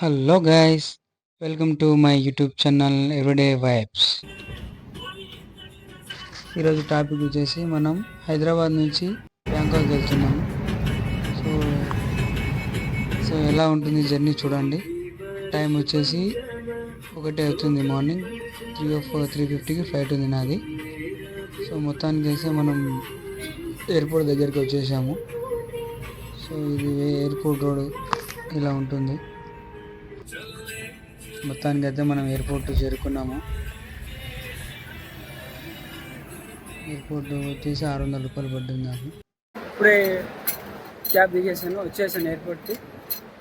Hello guys welcome to my YouTube channel everyday vibes ఈరోజు topic వచ్చేసి మనం హైదరాబాద్ నుంచి బ్యాంకాక్ వెళ్తున్నాము సో సో ఎలా ఉంటుంది జర్నీ చూడండి. టైం వచ్చేసి ఒకటే అవుతుంది morning. Three o four three ఫిఫ్టీకి ఫ్లైట్ ఉంది నాది. సో మొత్తానికి అయితే మనం ఎయిర్పోర్ట్ దగ్గరికి వచ్చేసాము. సో ఇది ఎయిర్పోర్ట్ రోడ్ ఇలా ఉంటుంది. మొత్తానికి అయితే మనం ఎయిర్పోర్ట్ చేరుకున్నాము. ఎయిర్పోర్ట్ వచ్చేసి ఆరు వందల రూపాయలు పడ్డది నాకు. ఇప్పుడే క్యాబ్ దిగేసాను వచ్చేసాను ఎయిర్పోర్ట్కి.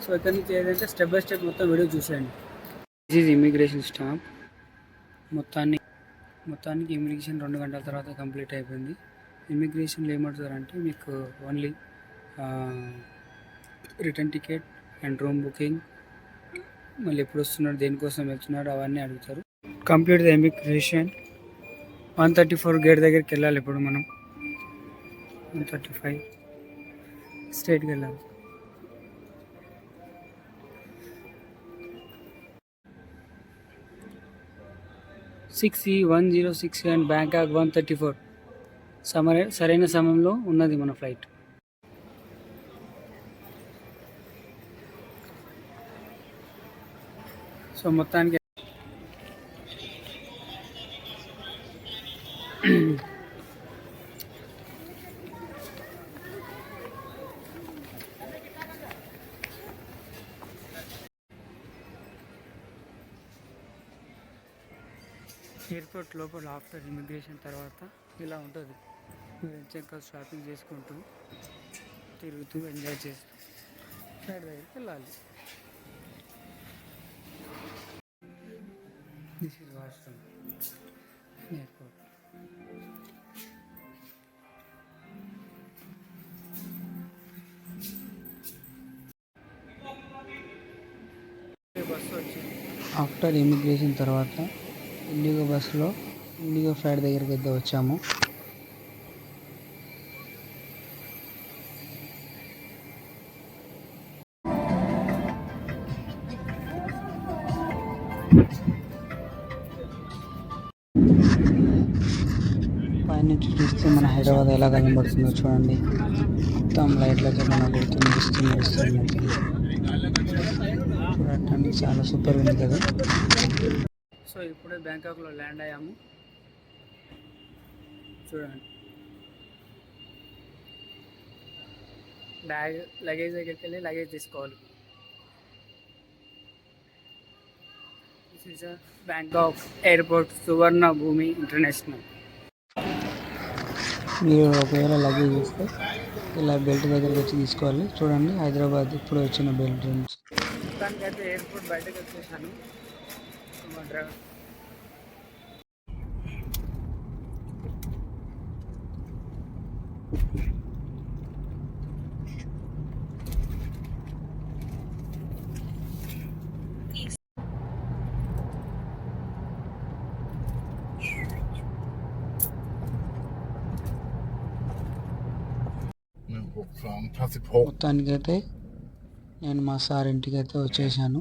సో ఇక్కడ నుంచి ఏదంటే స్టెప్ బై స్టెప్ మొత్తం వీడియో చూసేయండి. దిస్ ఈజ్ ఇమిగ్రేషన్ స్టాంప్ మొత్తాన్ని మొత్తానికి ఇమిగ్రేషన్ రెండు గంటల తర్వాత కంప్లీట్ అయిపోయింది. ఇమిగ్రేషన్లో ఏమంటారంటే మీకు only return ticket and room booking మళ్ళీ ఎప్పుడు వస్తున్నాడు దేనికోసం వెళ్తున్నాడు అవన్నీ అడుగుతారు. Complete the immigration one thirty four gate దగ్గరికి వెళ్ళాలి ఇప్పుడు మనం. వన్ థర్టీ ఫైవ్ స్ట్రైట్కి వెళ్ళాలి. Six E one zero six and Bangkok one thirty four సమర సరైన సమయంలో ఉన్నది మన ఫ్లైట్ సో మొత్తానికి ఎయిర్పోర్ట్ లోపల ఆఫ్టర్ ఇమిగ్రేషన్ తర్వాత ఇలా ఉంటుంది. చెక్క షాపింగ్ చేసుకుంటూ తిరుగుతూ ఎంజాయ్ చేస్తూ. దగ్గరికి వెళ్ళాలి. This is Washington Airport. After immigration తర్వాత ఇండిగో బస్సులో ఇండిగో ఫ్లైట్ దగ్గరికి అయితే వచ్చాము Thank you. పైనుంచి చూస్తే మన హైదరాబాద్ ఎలా కనబడుతుందో చూడండి. మొత్తం లైట్లతో కనబడుతుంది ఇస్తుంది చూడటానికి చాలా సూపర్ ఉంది కదా. సో ఇప్పుడే బ్యాంకాక్లో ల్యాండ్ అయ్యాము. చూడండి. బ్యాగ్ లగేజ్ దగ్గరికి వెళ్ళి లగేజ్ తీసుకోవాలి దిస్ బ్యాంకాక్ ఎయిర్పోర్ట్ సువర్ణ భూమి ఇంటర్నేషనల్ మీరు ఒకవేళ లగేజ్ ఇస్తే ఇలా బెల్ట్ దగ్గరికి వచ్చి తీసుకోవాలి. చూడండి హైదరాబాద్ ఇప్పుడు వచ్చిన బెల్ట్ నుంచి దానికైతే ఎయిర్పోర్ట్ బయటకు వచ్చేసాను. Driver Van Passeport. మొత్తానికైతే నేను మా సార్ ఇంటికి అయితే వచ్చేసాను